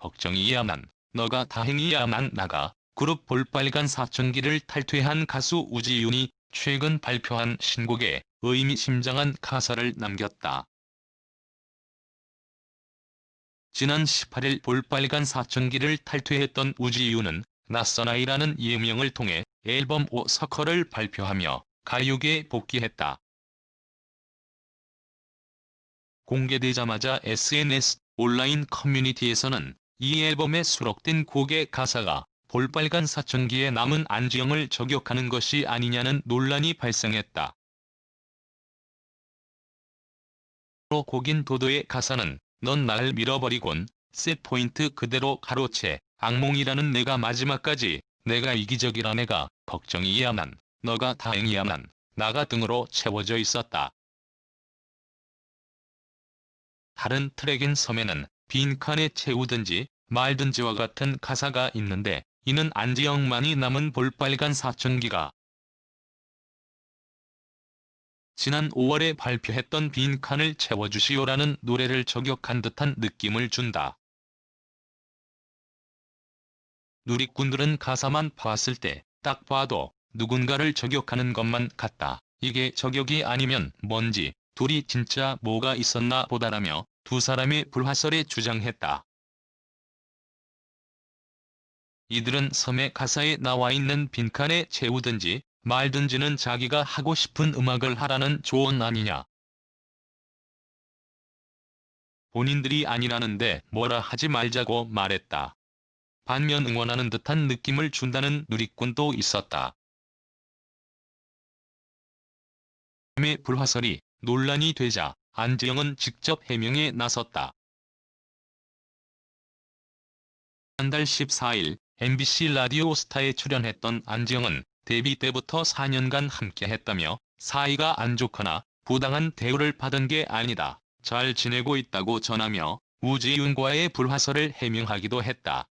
걱정이야만 너가 다행이야만 나가 그룹 볼빨간 사춘기를 탈퇴한 가수 우지윤이 최근 발표한 신곡에 의미심장한 가사를 남겼다. 지난 18일 볼빨간 사춘기를 탈퇴했던 우지윤은 낯선 아이라는 예명을 통해 앨범 오 서커를 발표하며 가요계에 복귀했다. 공개되자마자 SNS 온라인 커뮤니티에서는 이 앨범에 수록된 곡의 가사가 볼빨간 사춘기에 남은 안지영을 저격하는 것이 아니냐는 논란이 발생했다. 로 곡인 도도의 가사는 넌날 밀어버리곤 셋 포인트 그대로 가로채 악몽이라는 내가 마지막까지 내가 이기적이라 내가 걱정이야만 너가 다행이야만 나가 등으로 채워져 있었다. 다른 트랙인 섬에는 빈칸에 채우든지 말든지와 같은 가사가 있는데 이는 안지영만이 남은 볼빨간 사춘기가 지난 5월에 발표했던 빈칸을 채워주시오라는 노래를 저격한 듯한 느낌을 준다. 누리꾼들은 가사만 봤을 때 딱 봐도 누군가를 저격하는 것만 같다. 이게 저격이 아니면 뭔지 둘이 진짜 뭐가 있었나 보다라며 두 사람의 불화설에 주장했다. 이들은 섬의 가사에 나와 있는 빈칸에 채우든지 말든지는 자기가 하고 싶은 음악을 하라는 조언 아니냐. 본인들이 아니라는데 뭐라 하지 말자고 말했다. 반면 응원하는 듯한 느낌을 준다는 누리꾼도 있었다. 의 불화설이 논란이 되자 안지영은 직접 해명에 나섰다. 한달 14일 MBC 라디오 스타에 출연했던 안지영은 데뷔 때부터 4년간 함께했다며 사이가 안 좋거나 부당한 대우를 받은 게 아니다. 잘 지내고 있다고 전하며 우지윤과의 불화설을 해명하기도 했다.